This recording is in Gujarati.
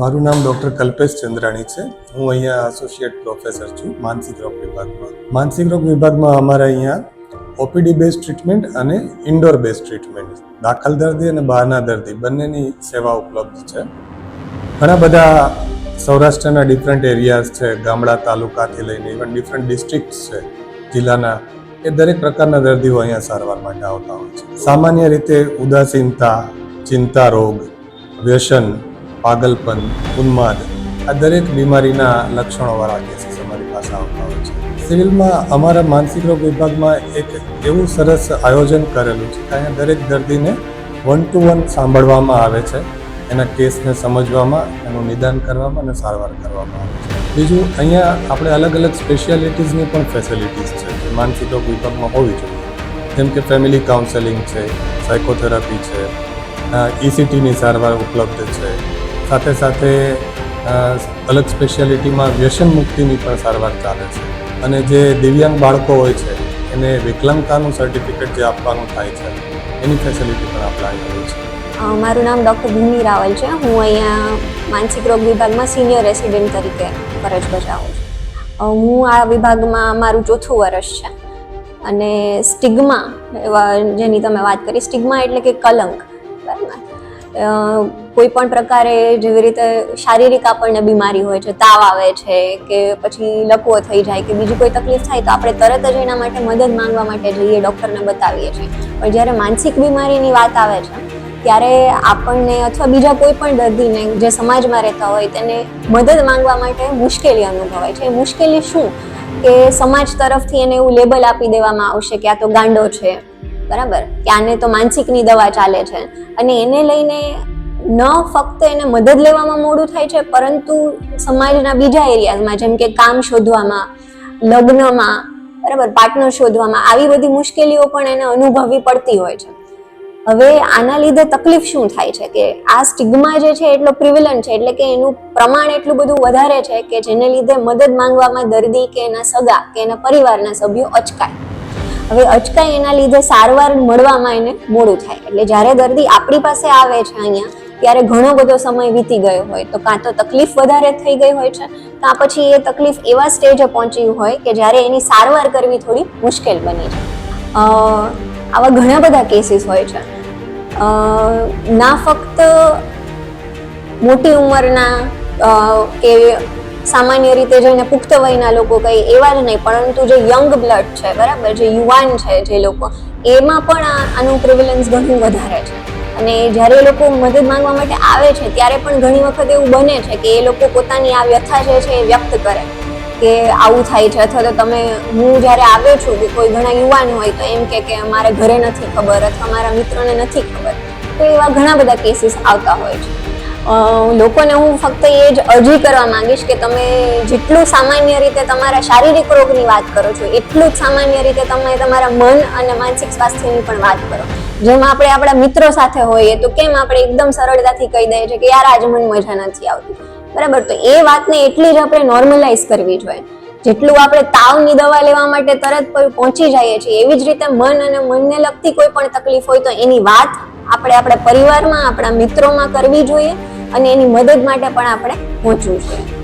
મારું નામ ડૉક્ટર કલ્પેશ ચંદ્રાણી છે. હું અહીંયા એસોસિએટ પ્રોફેસર છું માનસિક રોગ વિભાગમાં. માનસિક રોગ વિભાગમાં અમારે અહીંયા ઓપીડી બેઝ ટ્રીટમેન્ટ અને ઇન્ડોર બેઝ ટ્રીટમેન્ટ દાખલ દર્દી અને બહારના દર્દી બંનેની સેવા ઉપલબ્ધ છે. ઘણા બધા સૌરાષ્ટ્રના ડિફરન્ટ એરિયાઝ છે, ગામડા તાલુકાથી લઈને ઇવન ડિફરન્ટ ડિસ્ટ્રિક્ટ છે, જિલ્લાના, એ દરેક પ્રકારના દર્દીઓ અહીંયા સારવાર માટે આવતા હોય છે. સામાન્ય રીતે ઉદાસીનતા, ચિંતા રોગ, વ્યસન પાગલપન, ઉન્માદ આ દરેક બીમારીના લક્ષણોવાળા કેસીસ અમારી પાસે આવતા હોય છે. સિવિલમાં અમારા માનસિક રોગ વિભાગમાં એક એવું સરસ આયોજન કરેલું છે કે અહીંયા દરેક દર્દીને વન ટુ વન સાંભળવામાં આવે છે, એના કેસને સમજવામાં, એનું નિદાન કરવામાં અને સારવાર કરવામાં આવે છે. બીજું, અહીંયા આપણે અલગ અલગ સ્પેશિયાલિટીઝની પણ ફેસિલિટીઝ છે જે માનસિક રોગ વિભાગમાં હોવી જોઈએ. જેમ કે ફેમિલી કાઉન્સેલિંગ છે સાયકોથેરાપી છે ઇસીટીની સારવાર ઉપલબ્ધ છે સાથે સાથે અલગ સ્પેશિયાલિટીમાં વ્યસન મુક્તિની પણ સારવાર ચાલે છે. અને જે દિવ્યાંગ બાળકો હોય છે, એને વિકલાંગતાનું સર્ટિફિકેટ જે આપવાનું થાય છે, એની ફેસિલિટી પણ અપ્લાય હોય છે. મારું નામ ડૉક્ટર ભૂમિ રાવલ છે. હું અહીંયા માનસિક રોગ વિભાગમાં સિનિયર રેસિડેન્ટ તરીકે ફરજ બજાવું છું. હું આ વિભાગમાં મારું ચોથું વર્ષ છે. અને સ્ટિગ્મા જેની તમે વાત કરી સ્ટિગ્મા એટલે કે કલંક. કોઈ પણ પ્રકારે જેવી રીતે શારીરિક આપણને બીમારી હોય છે, તાવ આવે છે, કે પછી લકવો થઈ જાય, કે બીજી કોઈ તકલીફ થાય, તો આપણે તરત જ એના માટે મદદ માંગવા માટે જઈએ, ડૉક્ટરને બતાવીએ છીએ. પણ જ્યારે માનસિક બીમારીની વાત આવે છે, ત્યારે આપણને અથવા બીજા કોઈ પણ દર્દીને જે સમાજમાં રહેતા હોય, તેને મદદ માંગવા માટે મુશ્કેલી અનુભવાય છે. એ મુશ્કેલી શું? કે સમાજ તરફથી એને એવું લેબલ આપી દેવામાં આવશે કે આ તો ગાંડો છે. બરાબર? કે આને તો માનસિકની દવા ચાલે છે. અને એને લઈને ન ફક્ત એને મદદ લેવામાં મોડું થાય છે, પરંતુ સમાજના બીજા એરિયાઝમાં જેમ કે કામ શોધવામાં, લગ્નમાં, બરાબર પાર્ટનર શોધવામાં, આવી બધી મુશ્કેલીઓ પણ એને અનુભવવી પડતી હોય છે. હવે આના લીધે તકલીફ શું થાય છે? કે આ સ્ટિગ્મા જે છે એટલો પ્રિવિલન છે, એટલે કે એનું પ્રમાણ એટલું બધું વધારે છે કે જેને લીધે મદદ માંગવામાં દર્દી કે એના સગા કે એના પરિવારના સભ્યો અચકાય. હવે અચકાય એના લીધે સારવાર મળવામાં એને મોડું થાય. એટલે જ્યારે દર્દી આપણી પાસે આવે છે અહીંયા, ત્યારે ઘણો બધો સમય વીતી ગયો હોય. તો કાં તો તકલીફ વધારે થઈ ગઈ હોય છે, કાં પછી એ તકલીફ એવા સ્ટેજે પહોંચી હોય કે જ્યારે એની સારવાર કરવી થોડી મુશ્કેલ બની છે આવા ઘણા બધા કેસીસ હોય છે. ના ફક્ત મોટી ઉંમરના કે સામાન્ય રીતે જેને પુખ્ત વયના લોકો કહે એવા જ નહીં, પરંતુ જે યંગ બ્લડ છે, બરાબર? જે યુવાન છે જે લોકો, એમાં પણ આનું પ્રિવિલન્સ ઘણું વધારે છે. અને જ્યારે લોકો મદદ માંગવા માટે આવે છે, ત્યારે પણ ઘણી વખત એવું બને છે કે એ લોકો પોતાની આ વ્યથા જે છે એ વ્યક્ત કરે. કે આવું થાય છે, અથવા તો તમે, હું જ્યારે આવ્યો છું કે કોઈ ઘણા યુવાન હોય, તો એમ કે કે મારે ઘરે નથી ખબર, અથવા મારા મિત્રોને નથી ખબર. તો એવા ઘણા બધા કેસીસ આવતા હોય છે. લોકોને હું ફક્ત એ જ અરજી કરવા માંગીશ કે તમે જેટલું સામાન્ય રીતે તમારા શારીરિક રોગની વાત કરો છો, એટલું જ સામાન્ય રીતે તમે તમારા મન અને માનસિક સ્વાસ્થ્યની પણ વાત કરો. જેમ આપણે આપણા મિત્રો સાથે હોઈએ તો કેમ આપણે એકદમ સરળતાથી કહી દઈએ છીએ કે યાર આજ મને મજા નથી આવતી. બરાબર? તો એ વાતને એટલી જ આપણે નોર્મલાઇઝ કરવી જોઈએ. જેટલું આપણે તાવની દવા લેવા માટે તરત પહોંચી જઈએ છીએ, એવી જ રીતે મન અને મનને લગતી કોઈ પણ તકલીફ હોય તો એની વાત આપણે આપણા પરિવારમાં, આપણા મિત્રોમાં કરવી જોઈએ. અને એની મદદ માટે પણ આપણે પહોંચવું જોઈએ